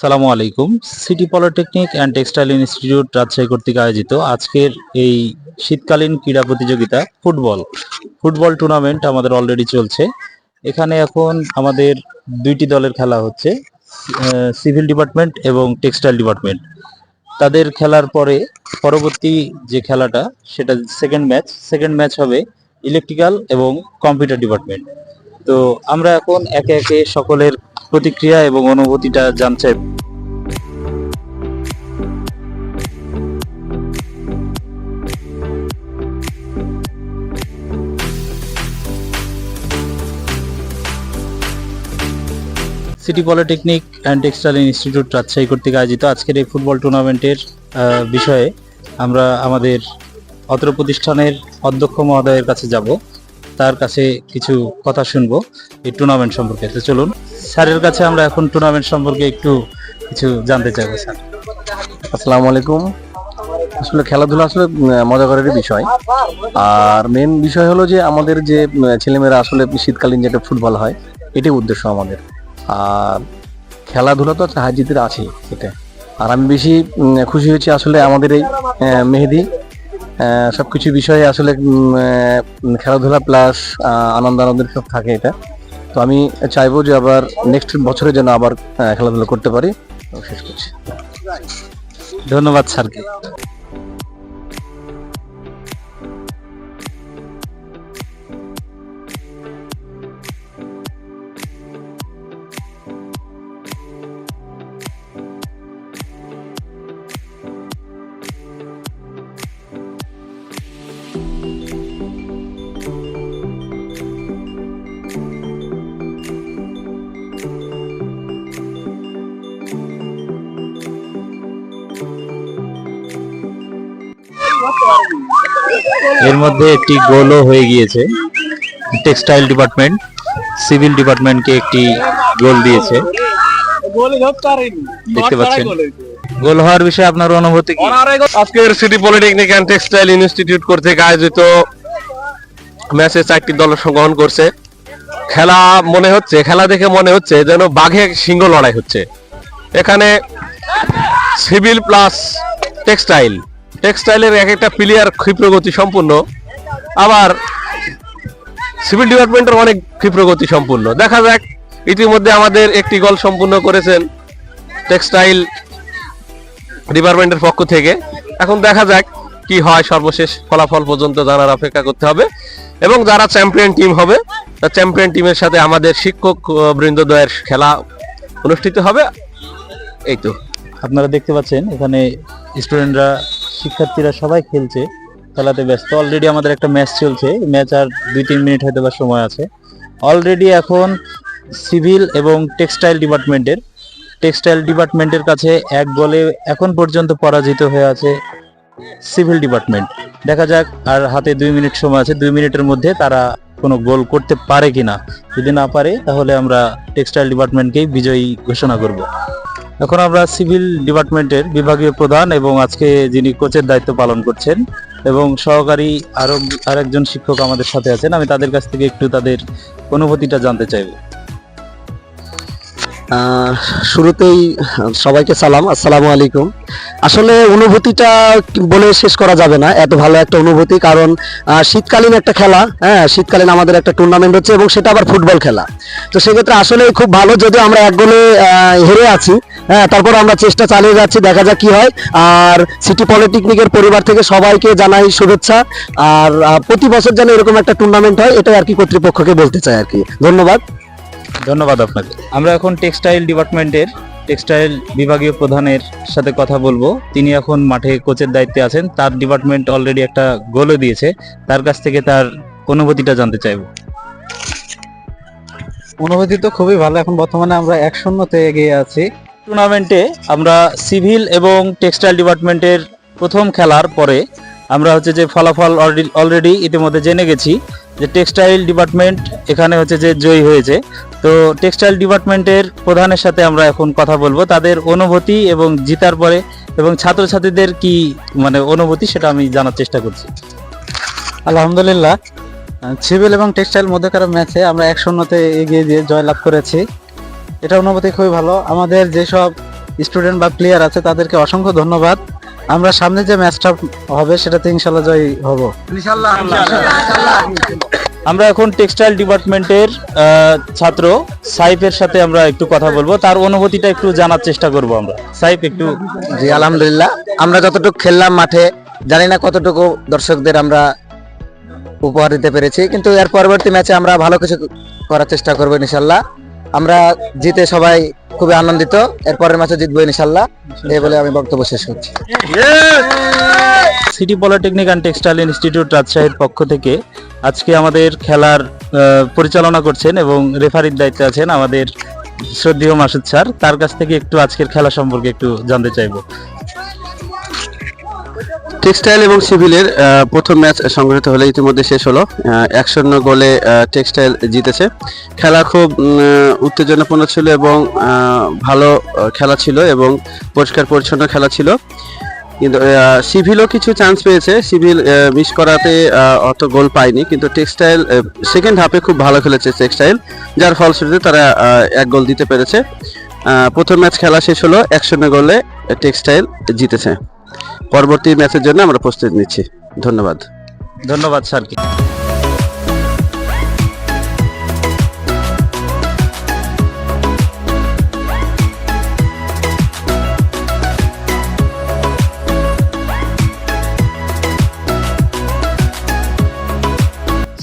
সালামু আলাইকুম। City polytechnic and textile institute Rajshahi কর্তৃক আয়োজিত আজকের এই শীতকালীন ক্রীড়া প্রতিযোগিতা ফুটবল। ফুটবল টুর্নামেন্ট আমাদের অলরেডি চলছে। এখানে এখন আমাদের দুইটি দলের খেলা হচ্ছে সিভিল ডিপার্টমেন্ট এবং টেক্সটাইল ডিপার্টমেন্ট। তাদের খেলার পরে পরবর্তী যে খেলাটা, সেটা সেকেন্ড ম্যাচ সেকেন্ড ম্যাচ হবে ইলেকট্রিক্যাল এবং কম্পিউটার ডিপার্টমেন্ট তো আমরা এখন একে একে সকলের প্রতিক্রিয়া এবং অনুভূতিটা জানতে city polytechnic and textile institute Rajshahi কর্তৃক আয়োজিত আজকের এই ফুটবল টুর্নামেন্টের বিষয়ে আমরা আমাদের অত্র প্রতিষ্ঠানের অধ্যক্ষ মহোদয়ের কাছে যাব। তার কাছে কিছু কথা শুনব এই টুর্নামেন্ট সম্পর্কে। তো চলুন। স্যারের কাছে আমরা এখন টুর্নামেন্ট সম্পর্কে একটু কিছু জানতে চাইব, স্যার। আসসালামু আলাইকুম। আসলে খেলাধুলা আসলে মজা করারই বিষয়। আর মেন বিষয় হলো যে আমাদের যে ছেলেমেয়েরা আসলে শীতকালীন যেটা ফুটবল হয়, এটাই উদ্দেশ্য আমাদের। আর খেলাধুলা তো হার জিতের আছে এটা। আর আমি বেশি খুশি হয়েছি আসলে আমাদের এই মেহেদি। সব কিছু বিষয়ে আসলে খেলাধুলা প্লাস আনন্দ আনন্দের সব থাকে এটা। তো আমি চাইব যে আবার নেক্সট বছরে যেন আবার খেলাধুলো খেলাধুলা করতে পারি। শেষ করছি। ধন্যবাদ স্যারকে। এর মধ্যে একটি গোলও হয়ে গিয়েছে। টেক্সটাইল ডিপার্টমেন্ট সিভিল ডিপার্টমেন্টকে একটি গোল দিয়েছে। দেখতে পাচ্ছেন। গোল হওয়ার বিষয়ে আপনার অনুভূতি কি? আজকের city polytechnic and textile institute কর্তৃক আয়োজিত ম্যাচে চারটি দল অংশগ্রহণ করছে। খেলা মনে হচ্ছে, খেলা দেখে মনে হচ্ছে যেন বাঘে সিংহ লড়াই হচ্ছে। এখানে সিভিল প্লাস টেক্সটাইল টেক্সটাইলের এক একটা প্লেয়ার ক্ষিপ্রগতি সম্পূর্ণ। আবার সিভিল ডিপার্টমেন্টের অনেক ক্ষিপ্রগতি সম্পূর্ণ। দেখা যাক, ইতিমধ্যে আমাদের একটি গল সম্পূর্ণ করেছেন টেক্সটাইল ডিপার্টমেন্টের পক্ষ থেকে। এখন দেখা যাক কি হয়, সর্বশেষ ফলাফল পর্যন্ত জানার অপেক্ষা করতে হবে। এবং যারা চ্যাম্পিয়ন টিম হবে তার চ্যাম্পিয়ন টিমের সাথে আমাদের শিক্ষক বৃন্দদ্বয়ের খেলা অনুষ্ঠিত হবে। এই তো। আপনারা দেখতে পাচ্ছেন, এখানে স্টুডেন্টরা শিক্ষার্থীরা সবাই খেলছে, খেলাতে ব্যস্ত। অলরেডি আমাদের একটা ম্যাচ চলছে ম্যাচ আর দুই তিন মিনিট হয়তো বা সময় আছে। অলরেডি এখন সিভিল এবং টেক্সটাইল ডিপার্টমেন্টের টেক্সটাইল ডিপার্টমেন্টের কাছে এক গোলে এখন পর্যন্ত পরাজিত হয়ে আছে সিভিল ডিপার্টমেন্ট দেখা যাক, আর হাতে দুই মিনিট সময় আছে, দুই মিনিটের মধ্যে তারা কোনো গোল করতে পারে কিনা। যদি না পারে, তাহলে আমরা টেক্সটাইল ডিপার্টমেন্টকেই বিজয়ী ঘোষণা করব। এখন আমরা সিভিল ডিপার্টমেন্টের বিভাগীয় প্রধান এবং আজকে যিনি কোচের দায়িত্ব পালন করছেন এবং সহকারী আরও আরেকজন শিক্ষক আমাদের সাথে আছেন, আমি তাদের কাছ থেকে একটু তাদের অনুভূতিটা জানতে চাইব শুরুতেই সবাইকে সালাম, আসসালামু আলাইকুম। আসলে অনুভূতিটা বলে শেষ করা যাবে না, এত ভালো একটা অনুভূতি, কারণ শীতকালীন একটা খেলা হ্যাঁ শীতকালীন আমাদের একটা টুর্নামেন্ট হচ্ছে এবং সেটা আবার ফুটবল খেলা। তো সেক্ষেত্রে আসলে খুব ভালো, যদিও আমরা এক গোলে হেরে আছি হ্যাঁ তারপর আমরা চেষ্টা চালিয়ে যাচ্ছি দেখা যাক কি হয়। আর সিটি পলিটেকনিকের পরিবার থেকে সবাইকে জানাই শুভেচ্ছা। আর প্রতি বছর যেন এরকম একটা টুর্নামেন্ট হয় এটাই আর কি কর্তৃপক্ষকে বলতে চাই আর কি। ধন্যবাদ। ধন্যবাদ আপনাকে। আমরা এখন টেক্সটাইল ডিপার্টমেন্টের টেক্সটাইল বিভাগীয় প্রধানের সাথে কথা বলব। তিনি এখন মাঠে কোচের দায়িত্বে আছেন। তার ডিপার্টমেন্ট অলরেডি একটা গোলও দিয়েছে। তার কাছ থেকে তার অনুভূতিটা জানতে চাইব। অনুভূতি তো খুবই ভালো। এখন বর্তমানে আমরা এক শূন্যতে এগিয়ে আছি। টুর্নামেন্টে আমরা সিভিল এবং টেক্সটাইল ডিপার্টমেন্টের প্রথম খেলার পরে আমরা হচ্ছে যে ফলাফল অলরেডি ইতিমধ্যে জেনে গেছি যে টেক্সটাইল ডিপার্টমেন্ট এখানে হচ্ছে যে জয়ী হয়েছে। তো টেক্সটাইল ডিপার্টমেন্টের প্রধানের সাথে আমরা এখন কথা বলব। তাদের অনুভূতি এবং জিতার পরে এবং ছাত্রছাত্রীদের কি মানে অনুভূতি সেটা আমি জানার চেষ্টা করছি। আলহামদুলিল্লাহ। সিভিল এবং টেক্সটাইল মধ্যকার ম্যাচে আমরা এক শূন্যতে এগিয়ে দিয়ে জয়লাভ করেছি। এটা অনুভূতি খুবই ভালো। আমাদের যেসব স্টুডেন্ট বা প্লেয়ার আছে তাদেরকে অসংখ্য ধন্যবাদ। আমরা সামনে যে ম্যাচটা হবে সেটাতে ইনশাল্লাহ জয়ী হব। আমরা এখন টেক্সটাইল ডিপার্টমেন্টের আহ, ছাত্র সাইফের সাথে আমরা একটু কথা বলব। তার অনুভূতিটা একটু জানার চেষ্টা করব আমরা। সাইফ একটু জি আলহামদুলিল্লাহ। আমরা যতটুকু খেললাম মাঠে জানি না কতটুকু দর্শকদের আমরা উপহার দিতে পেরেছি। কিন্তু এর পরবর্তী ম্যাচে আমরা ভালো কিছু করার চেষ্টা করব ইনশাল্লাহ। আমরা জিতে সবাই খুবই আনন্দিত। এর পরের ম্যাচে জিতবো ইনশাল্লাহ। এই বলে আমি বক্তব্য শেষ করছি। City polytechnic and textile institute রাজশাহীর পক্ষ থেকে আজকে আমাদের খেলার আহ, পরিচালনা করছেন এবং রেফারির দায়িত্বে আছেন আমাদের শ্রদ্ধেয় মাসুদ স্যার। তার কাছ থেকে একটু আজকের খেলা সম্পর্কে একটু জানতে চাইব। টেক্সটাইল এবং সিভিলের প্রথম ম্যাচ সংগঠিত হলে ইতিমধ্যে শেষ হলো। আহ, এক শূন্য গোলে টেক্সটাইল জিতেছে। খেলা খুব উত্তেজনাপূর্ণ ছিল এবং ভালো খেলা ছিল এবং পরিষ্কার পরিচ্ছন্ন খেলা ছিল। কিন্তু সিভিলও কিছু চান্স পেয়েছে। সিভিল মিস করাতে অত গোল পায়নি। কিন্তু টেক্সটাইল সেকেন্ড হাফে খুব ভালো খেলেছে টেক্সটাইল। যার ফলশ্রুতিতে তারা এক গোল দিতে পেরেছে। প্রথম ম্যাচ খেলা শেষ হলো। এক শূন্য গোলে টেক্সটাইল জিতেছে। পরবর্তী ম্যাচের জন্য আমরা প্রস্তুতি নিচ্ছি। ধন্যবাদ। ধন্যবাদ স্যারকে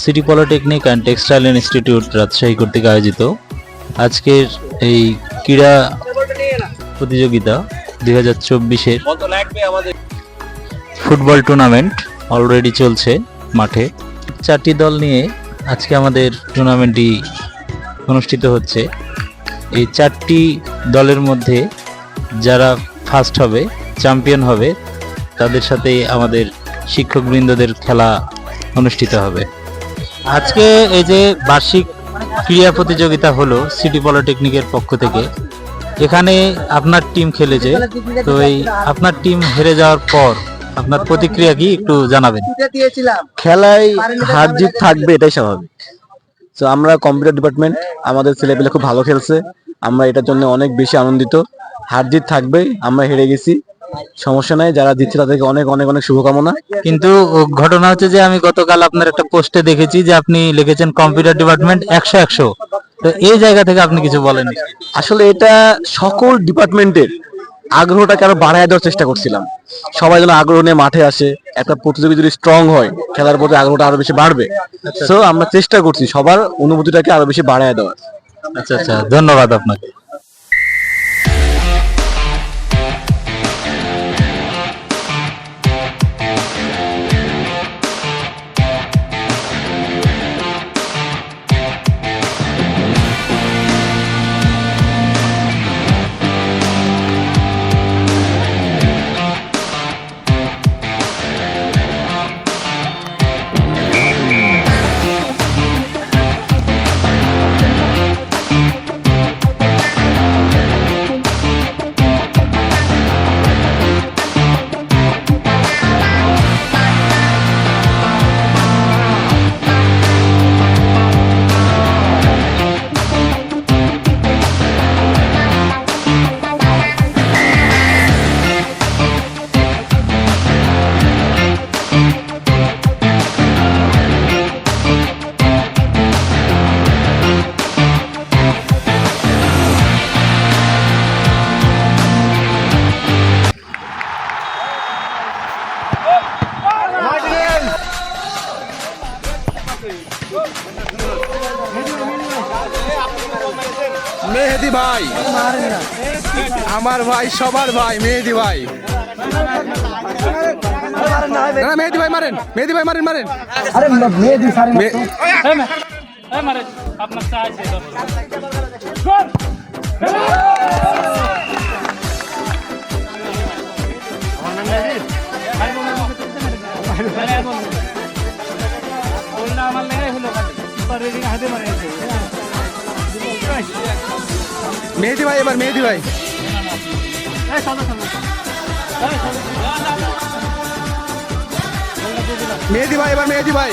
city polytechnic and textile institute Rajshahi কর্তৃক আয়োজিত আজকের এই ক্রীড়া প্রতিযোগিতা দুই হাজার চব্বিশের ফুটবল টুর্নামেন্ট অলরেডি চলছে মাঠে। চারটি দল নিয়ে আজকে আমাদের টুর্নামেন্টটি অনুষ্ঠিত হচ্ছে। এই চারটি দলের মধ্যে যারা ফার্স্ট হবে চ্যাম্পিয়ন হবে, তাদের সাথে আমাদের শিক্ষকবৃন্দদের খেলা অনুষ্ঠিত হবে। আজকে এই যে বার্ষিক ক্রীড়া প্রতিযোগিতা হলো সিটি পলিটেকনিকের পক্ষ থেকে। এখানে আপনার টিম খেলেছে। তো এই আপনার টিম হেরে যাওয়ার পর আপনার প্রতিক্রিয়া কি একটু জানাবেন? খেলায় হার জিত থাকবে এটাই স্বাভাবিক। তো আমরা কম্পিউটার ডিপার্টমেন্ট আমাদের ছেলেপেলে খুব ভালো খেলছে। আমরা এটার জন্য অনেক বেশি আনন্দিত। হার জিত থাকবেই আমরা হেরে গেছি। সমস্যা নাই যারা দিচ্ছে তাদেরকে অনেক অনেক অনেক শুভকামনা। কিন্তু ঘটনা হচ্ছে যে আমি গতকাল আপনার একটা পোস্টে দেখেছি যে আপনি লিখেছেন কম্পিউটার ডিপার্টমেন্ট একশো একশো। তো এই জায়গা থেকে আপনি কিছু বলেন আসলে এটা সকল ডিপার্টমেন্টের আগ্রহটাকে আরও বাড়ায় দেওয়ার চেষ্টা করছিলাম। সবাই যেন আগ্রহ নিয়ে মাঠে আসে একটা প্রতিযোগী যদি স্ট্রং হয় খেলার প্রতি আগ্রহটা আরও বেশি বাড়বে। তো আমরা চেষ্টা করছি সবার অনুভূতিটাকে আরও বেশি বাড়ায় দেওয়ার। আচ্ছা আচ্ছা ধন্যবাদ আপনাকে। ভাই। আমার ভাই সবার ভাই মেহেদি ভাই। না, মেহেদি ভাই মারেন মেহেদি ভাই মারেন মারেন। আমার লেগাই হলো হাতে মে- মেহেদি ভাই এবার মেহেদি ভাই। মেহেদি ভাই এবার মেহেদি ভাই।